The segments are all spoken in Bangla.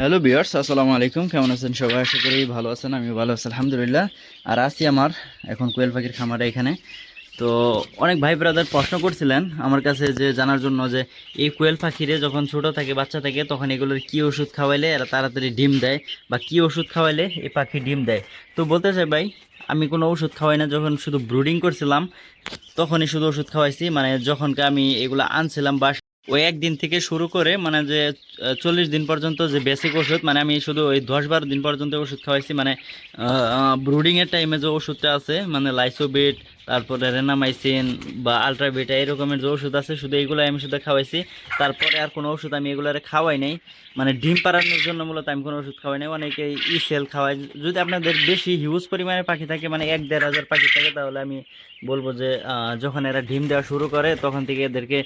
হ্যালো বিয়ার্স আসসালামু আলাইকুম কেমন আছেন সবাই? আশা করি ভালো আছেন আমি ভালো আছি, আলহামদুলিল্লাহ। আর আছি আমার এখন কোয়েল পাখির খামারে এখানে। তো অনেক ভাই ব্রাদার প্রশ্ন করছিলেন আমার কাছে যে, জানার জন্য যে, এই কোয়েল পাখিরে যখন ছোট থাকে, বাচ্চা থাকে, তখন এগুলোর কি ওষুধ খাওয়াইলে এরা তাড়াতাড়ি ডিম দেয়? বা কি ওষুধ খাওয়াইলে এই পাখি ডিম দেয়? তো বলতে চাই ভাই, আমি কোনো ওষুধ খাওয়াই না। যখন শুধু ব্রুডিং করছিলাম, তখনই শুধু ওষুধ খাওয়াইছি। মানে যখনকে আমি এগুলো আনছিলাম বা ওই একদিন থেকে শুরু করে মানে যে চল্লিশ দিন পর্যন্ত যে বেসিক ওষুধ মানে আমি শুধু ওই দশ বারো দিন পর্যন্ত ওষুধ খাওয়াইছি মানে ব্রুডিংয়ের টাইমে যে ওষুধটা আছে মানে লাইসোবিট তারপরে রেনামাইসিন বা আলট্রাবিটা এই রকমের যে ওষুধ আছে, শুধু এগুলো আমি শুধু খাওয়াইছি। তারপরে আর কোনো ওষুধ আমি এগুলারে খাওয়াই নাই। মানে ডিম পাড়ানোর জন্য মূলত আমি কোনো ওষুধ খাওয়াই নাই। অনেকে ই সেল খাওয়াই যদি আপনাদের বেশি হিউজ পরিমাণে পাখি থাকে মানে এক দেড় হাজার পাখি থাকে, তাহলে আমি বলব যে যখন এরা ডিম দেওয়া শুরু করে, তখন থেকে এদেরকে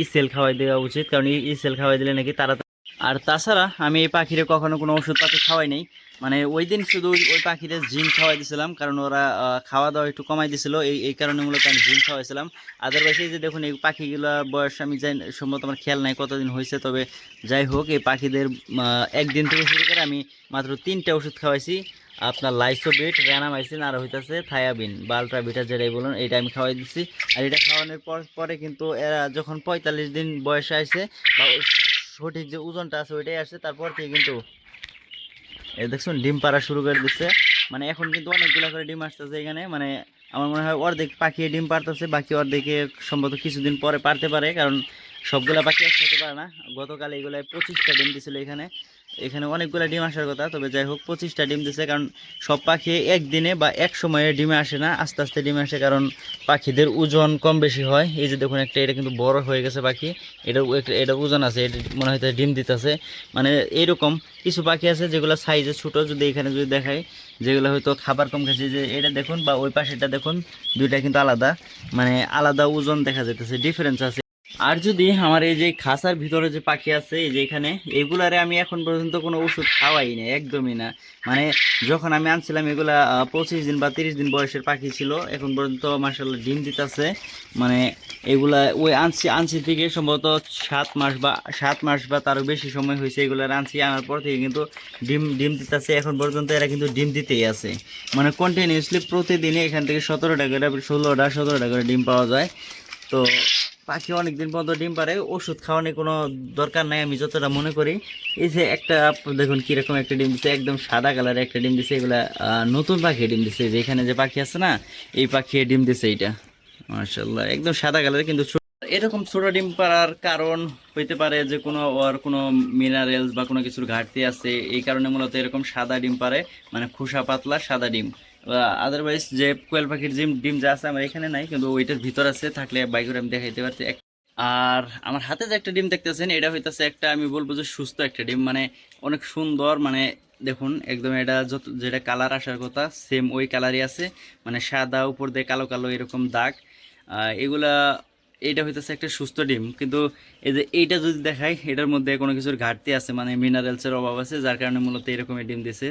ই সেল খাওয়াই দেওয়া উচিত। কারণ ই সেল খাওয়াই দিলে নাকি তারা আর তাছাড়া আমি এই পাখিরে কখনো কোনো ওষুধপাতি খাওয়াই নাই। মানে ওই দিন শুধু ওই- পাখিদের জিম খাওয়াই দিয়েছিলাম কারণ ওরা খাওয়া দাওয়া একটু কমাই দিছিল। এই এই কারণে মূলত আমি জিম খাওয়াইছিলাম। আদারওয়াইজ এই যে দেখুন, এই পাখিগুলোর বয়স আমি যাই সম্ভবত আমার খেয়াল নাই কতদিন হয়েছে তবে যাই হোক, এই পাখিদের একদিন থেকে শুরু করে আমি মাত্র তিনটে ওষুধ খাওয়াইছি। আপনার লাইসোবিট র্যানামাইসিন আর হইতাছে থায়াবিন বা আলট্রাবিটা যেটাই বলুন, এটা আমি খাওয়াই দিচ্ছি আর এটা খাওয়ানোর পর পরে কিন্তু এরা যখন পঁয়তাল্লিশ দিন বয়সে আসে বা সঠিক যে ওজনটা আছে ওইটাই আসছে, তারপর থেকে কিন্তু এই দেখছুন, ডিম পাড়া শুরু করে দিচ্ছে। মানে এখন কিন্তু অনেকগুলো করে ডিম আসতেছে এখানে মানে আমার মনে হয় অর্ধেক পাখিয়ে ডিম পারতেছে বাকি অর্ধেকে সম্ভবত কিছুদিন পরে পারতে পারে, কারণ সবগুলা পাখি একসাথে পারে না। গতকাল এগুলো পঁচিশটা ডিম দিছিল এখানে। এখানে অনেকগুলো ডিম আসার কথা, তবে যাই হোক পঁচিশটা ডিম দিছে, কারণ সব পাখি একদিনে বা এক সময়ে ডিমে আসে না, আস্তে আস্তে ডিমে আসে, কারণ পাখিদের ওজন কম বেশি হয়। এই যে দেখুন একটা, এটা কিন্তু বড় হয়ে গেছে পাখি এটা এটা ওজন আছে, এটা মনে হয় ডিম দিতেছে। মানে এরকম কিছু পাখি আছে যেগুলো সাইজে ছোট, যদি এখানে যদি দেখাই, যেগুলো হয়তো খাবার কম খাচ্ছে যে এটা দেখুন বা ওই পাশেটা দেখুন, দুইটা কিন্তু আলাদা মানে আলাদা ওজন দেখা যাইতেছে ডিফারেন্স আছে। আর যদি আমার এই যে খাসার ভিতরে যে পাখি আছে, এই যে এখানে, এগুলারে আমি এখন পর্যন্ত কোনো ওষুধ খাওয়াই না একদমই না। মানে যখন আমি আনছিলাম এগুলা পঁচিশ দিন বা তিরিশ দিন বয়সের পাখি ছিল, এখন পর্যন্ত মার্শাল্লাহ ডিম দিতেছে। মানে এগুলা ওই আনছি আনছি থেকে সম্ভবত সাত মাস বা, সাত মাস বা তারও বেশি সময় হয়েছে এগুলার আনছি, আনার পর থেকে কিন্তু ডিম ডিম দিতেছে। এখন পর্যন্ত এরা কিন্তু ডিম দিতেই আছে। মানে কন্টিনিউসলি প্রতিদিনই এখান থেকে সতেরোটা করে, ষোলোটা, সতেরোটা করে ডিম পাওয়া যায়। তো পাখি অনেকদিন পর্যন্ত ডিম পারে, ওষুধ খাওয়ানোর কোনো দরকার নাই, আমি যতটা মনে করি। এই যে একটা, দেখুন কীরকম একটা ডিম দিচ্ছে একদম সাদা কালারের একটা ডিম দিচ্ছে এগুলা নতুন পাখি ডিম দিচ্ছে যে এখানে যে পাখি আছে না, এই পাখি ডিম দিচ্ছে এইটা। মার্শাল্লাহ একদম সাদা কালারের কিন্তু এরকম ছোট ডিম পাড়ার কারণ হইতে পারে যে কোনো, ওর কোনো মিনারেলস বা কোনো কিছুর ঘাটতি আছে, এই কারণে মূলত এরকম সাদা ডিম পারে মানে খোসা পাতলা সাদা ডিম। আদারওয়াইজ যে কোয়েল পাখির ডিম ডিম যা আছে আমার এখানে নাই, কিন্তু ওইটার ভিতর আছে, থাকলে বাই করে আমি দেখাইতে পারছি আর আমার হাতে যে একটা ডিম দেখতেছেন, এটা হইতেছে একটা, আমি বলব যে সুস্থ একটা ডিম মানে অনেক সুন্দর মানে দেখুন, একদম এটা যত, যেটা কালার আসার কথা সেম ওই কালারই আছে মানে সাদা, উপর দিয়ে কালো কালো এরকম দাগ। এগুলা এটা হইতেছে একটা সুস্থ ডিম, কিন্তু এই যে এইটা যদি দেখাই, এটার মধ্যে কোনো কিছুর ঘাটতি আছে মানে মিনারেলসের অভাব আছে, যার কারণে মূলত এরকমই ডিম দিছে।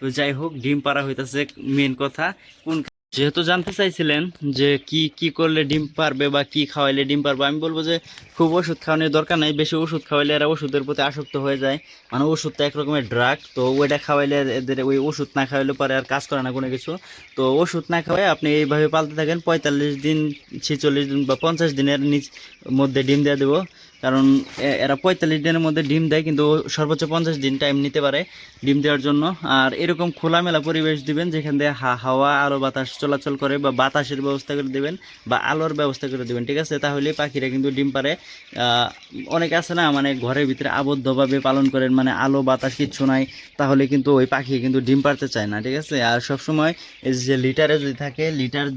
তো যাই হোক, ডিম পাড়া হইতেছে মেন কথা। কোন যেহেতু জানতে চাইছিলেন যে কি কি করলে ডিম পারবে বা কি খাওয়াইলে ডিম পারবে, আমি বলব যে খুব ওষুধ খাওয়ানোর দরকার নাই। বেশি ওষুধ খাওয়াইলে এরা ওষুধের প্রতি আসক্ত হয়ে যায়। মানে ওষুধটা একরকমের ড্রাগ তো ওইটা খাওয়াইলে এদের ওই ওষুধ না খাওয়াইলে পরে আর কাজ করে না কোনো কিছু। তো ওষুধ না খাওয়াই আপনি এইভাবে পালতে থাকেন, পঁয়তাল্লিশ দিন, ছেচল্লিশ দিন বা পঞ্চাশ দিনের নিচ মধ্যে ডিম দিয়ে দেবো। কারণ এরা পঁয়তাল্লিশ দিনের মধ্যে ডিম দেয়, কিন্তু সর্বোচ্চ পঞ্চাশ দিন টাইম নিতে পারে ডিম দেওয়ার জন্য। আর এরকম খোলামেলা পরিবেশ দিবেন, যেখান দিয়ে হা- হাওয়া আলো বাতাস চলাচল করে বা বাতাসের ব্যবস্থা করে দেবেন বা আলোর ব্যবস্থা করে দেবেন, ঠিক আছে? তাহলে পাখিরা কিন্তু ডিম পারে। অনেক আছে না মানে ঘরের ভিতরে আবদ্ধভাবে পালন করেন মানে আলো বাতাস কিচ্ছু নাই, তাহলে কিন্তু ওই পাখি কিন্তু ডিম পারতে চায় না, ঠিক আছে? আর সবসময় এই যে লিটারে যদি থাকে, লিটার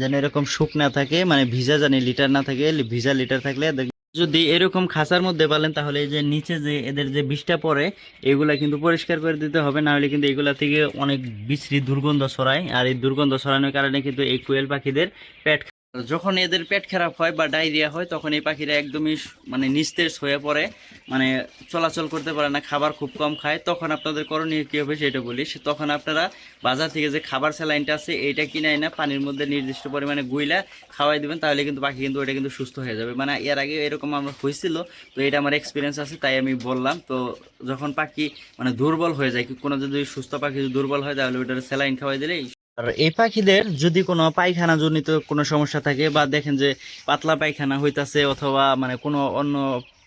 যেন এরকম শুকনা থাকে মানে ভিজা জানি লিটার না থাকে, ভিজা লিটার থাকলে যদি এরকম খাঁচার মধ্যে পালেন, তাহলে এই যে নিচে যে এদের যে বিষটা পড়ে, এগুলা কিন্তু পরিষ্কার করে দিতে হবে না হলে কিন্তু এগুলা থেকে অনেক বিশ্রী দুর্গন্ধ ছড়ায়। আর এই দুর্গন্ধ ছড়ানোর কারণে কিন্তু এই কোয়েল পাখিদের পেট যখন এদের পেট খারাপ হয় বা ডায়রিয়া হয়, তখন এই পাখিরা একদমই মানে নিস্তেজ হয়ে পড়ে। মানে চলাচল করতে পারে না, খাবার খুব কম খায়। তখন আপনাদের করণীয় কী হবে সেটা বলি। সে- তখন আপনারা বাজার থেকে যে খাবার স্যালাইনটা আছে, এইটা কিনে না পানির মধ্যে নির্দিষ্ট পরিমাণে গুইলা খাওয়াই দিবেন, তাহলে কিন্তু পাখি কিন্তু ওইটা কিন্তু সুস্থ হয়ে যাবে। মানে এর আগে এরকম আমার হয়েছিল, তো এটা আমার এক্সপিরিয়েন্স আছে, তাই আমি বললাম। তো যখন পাখি মানে দুর্বল হয়ে যায়, কোনো যদি সুস্থ পাখি যদি দুর্বল হয়, তাহলে ওইটার স্যালাইন খাওয়াই দিলেই আর এই পাখিদের যদি কোনো পায়খানা জনিত কোনো সমস্যা থাকে বা দেখেন যে পাতলা পায়খানা হইতাছে অথবা মানে কোনো অন্য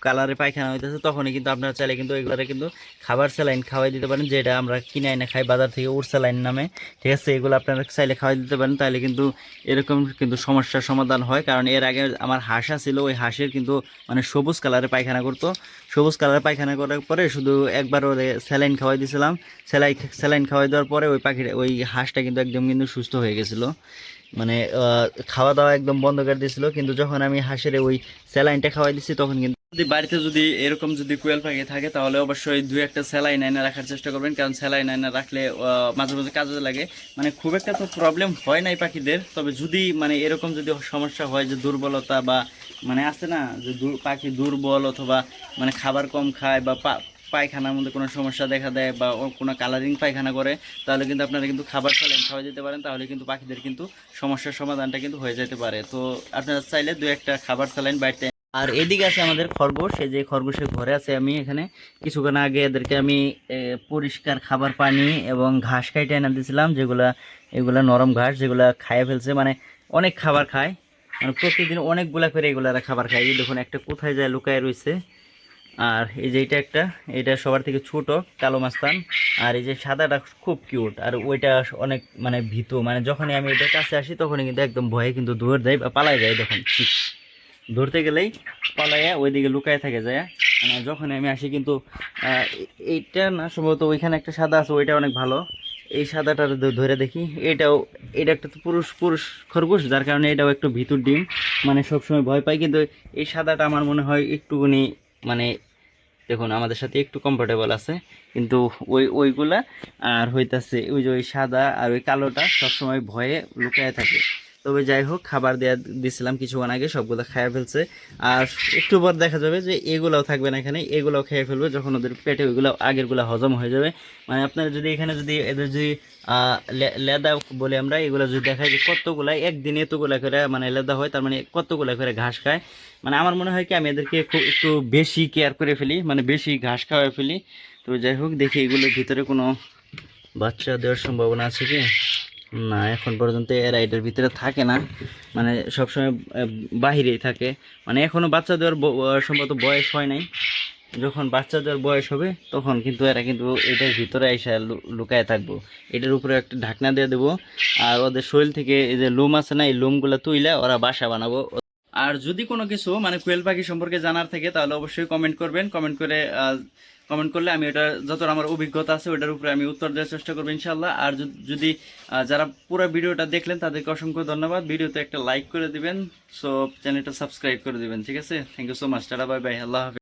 কালারে পায়খানা হইতেছে, তখনই কিন্তু আপনারা চাইলে কিন্তু এগুলারে কিন্তু খাবার স্যালাইন খাওয়াই দিতে পারেন, যেটা আমরা কিনে এনে খাই বাজার থেকে উর স্যালাইন নামে। ঠিক আছে, এগুলো আপনারা চাইলে খাওয়াই দিতে পারেন তাহলে কিন্তু এরকম কিন্তু সমস্যার সমাধান হয়, কারণ এর আগে আমার হাঁসা ছিল ওই হাঁসের কিন্তু মানে সবুজ কালারে পায়খানা করতো। সবুজ কালারে পায়খানা করার পরে শুধু একবার ওরে স্যালাইন খাওয়াই দিয়েছিলাম স্যালাই, স্যালাইন খাওয়াই দেওয়ার পরে ওই পাখির ওই হাঁসটা কিন্তু একদম কিন্তু সুস্থ হয়ে গেছিল। মানে খাওয়া দাওয়া একদম বন্ধ করে দিয়েছিল কিন্তু যখন আমি হাঁসের ওই স্যালাইনটা খাওয়াই দিচ্ছি তখন কিন্তু বাড়িতে যদি এরকম যদি কোয়েল পাখি থাকে, তাহলে অবশ্যই দুই একটা স্যালাইন এনে রাখার চেষ্টা করবেন। কারণ স্যালাইন এনে রাখলে মাঝে মাঝে কাজে লাগে। মানে খুব একটা তো প্রবলেম হয় নাই পাখিদের। তবে যদি মানে এরকম যদি সমস্যা হয় যে দুর্বলতা বা মানে আছে না, যে পাখি দুর্বল অথবা মানে খাবার কম খায় বা পায়খানার মধ্যে কোনো সমস্যা দেখা দেয় বা কোনো কালারিং পায়খানা করে, তাহলে কিন্তু আপনারা কিন্তু খাবার স্যালাইন খাওয়া যেতে পারেন। তাহলে কিন্তু পাখিদের কিন্তু সমস্যার সমাধানটা কিন্তু হয়ে যেতে পারে। তো আপনারা চাইলে দু একটা খাবার স্যালাইন বাড়িতে আর এদিকে আছে আমাদের খরগোশ, এই যে খরগোশের ঘরে আছে আমি এখানে। কিছুক্ষণ আগে এদেরকে আমি পরিষ্কার খাবার পানি এবং ঘাস খাইতে এনে দিয়েছিলাম, যেগুলা, এগুলা নরম ঘাস যেগুলা খাইয়ে ফেলছে মানে অনেক খাবার খায়। মানে প্রতিদিন অনেকগুলা করে এগুলারা খাবার খায়। এই দেখুন, একটা কোথায় যায় লুকায় রয়েছে আর এই যে এটা একটা, এটা সবার থেকে ছোট, কালো মাস্তান আর এই যে সাদাটা খুব কিউট, আর ওইটা অনেক মানে ভীত। মানে যখনই আমি এটার কাছে আসি, তখনই কিন্তু একদম ভয়ে কিন্তু দৌড় দেয় বা পালাই যায়, দেখুন। ঠিক ধরতে গেলেই পালাইয়া ওইদিকে লুকায় থাকে যায়। মানে যখন আমি আসি কিন্তু এইটা না, সম্ভবত ওইখানে একটা সাদা আছে, ওইটা অনেক ভালো। এই সাদাটা ধরে দেখি, এটাও, এটা একটা তো পুরুষ পুরুষ খরগোশ, যার কারণে এটাও একটু ভিতর ডিম। মানে সবসময় ভয় পাই, কিন্তু এই সাদাটা আমার মনে হয় একটুখানি মানে দেখুন, আমাদের সাথে একটু কমফোর্টেবল আছে। কিন্তু ওই, ওইগুলা আর হইতাছে, ওই যে ওই সাদা আর ওই কালোটা সবসময় ভয়ে লুকায় থাকে। তবে যাই হোক, খাবার দেওয়া দিছিলাম কিছুক্ষণ আগে, সবগুলো খেয়ে ফেলছে। আর একটু পর দেখা যাবে যে এগুলাও থাকবে না এখানে, এগুলাও খেয়ে ফেলবে, যখন ওদের পেটে ওইগুলো, আগেরগুলো হজম হয়ে যাবে। মানে আপনারা যদি এখানে যদি এদের যদি লেদা বলে আমরা, এগুলো যদি দেখাই যে কতগুলা, একদিনে এতগুলা করে মানে লেদা হয়, তার মানে কতগুলা করে ঘাস খায়। মানে আমার মনে হয় কি, আমি এদেরকে খুব একটু বেশি কেয়ার করে ফেলি মানে বেশি ঘাস খাওয়াই ফেলি। তো যাই হোক, দেখি এগুলোর ভিতরে কোনো বাচ্চা দেওয়ার সম্ভাবনা আছে কি? না, এখন পর্যন্ত এরা এটার ভিতরে থাকে না। মানে সবসময় বাহিরেই থাকে। মানে এখনও বাচ্চা দেওয়ার সম্ভবত বয়স হয় নাই। যখন বাচ্চা দেওয়ার বয়স হবে, তখন কিন্তু এরা কিন্তু এটার ভিতরে এসে লুকায় থাকব। এটার উপরে একটা ঢাকনা দিয়ে দেবো। আর ওদের শরীর থেকে এই যে লোম আছে না, এই লোমগুলো তুইলে ওরা বাসা বানাবো। আর যদি কোনো কিছু মানে কোয়েল পাখি সম্পর্কে জানার থাকে, তাহলে অবশ্যই কমেন্ট করবেন। কমেন্ট করে কমেন্ট করলে আমি ওটা যত আমার অভিজ্ঞতা আছে, ওটার উপরে আমি উত্তর দেওয়ার চেষ্টা করব ইনশাল্লাহ আর যদি- যারা পুরো ভিডিওটা দেখলেন, তাদেরকে অসংখ্য ধন্যবাদ। ভিডিওতে একটা লাইক করে দিবেন সো চ্যানেলটা সাবস্ক্রাইব করে দিবেন, ঠিক আছে? Thank you so much tata bye bye আল্লাহ হাফেজ।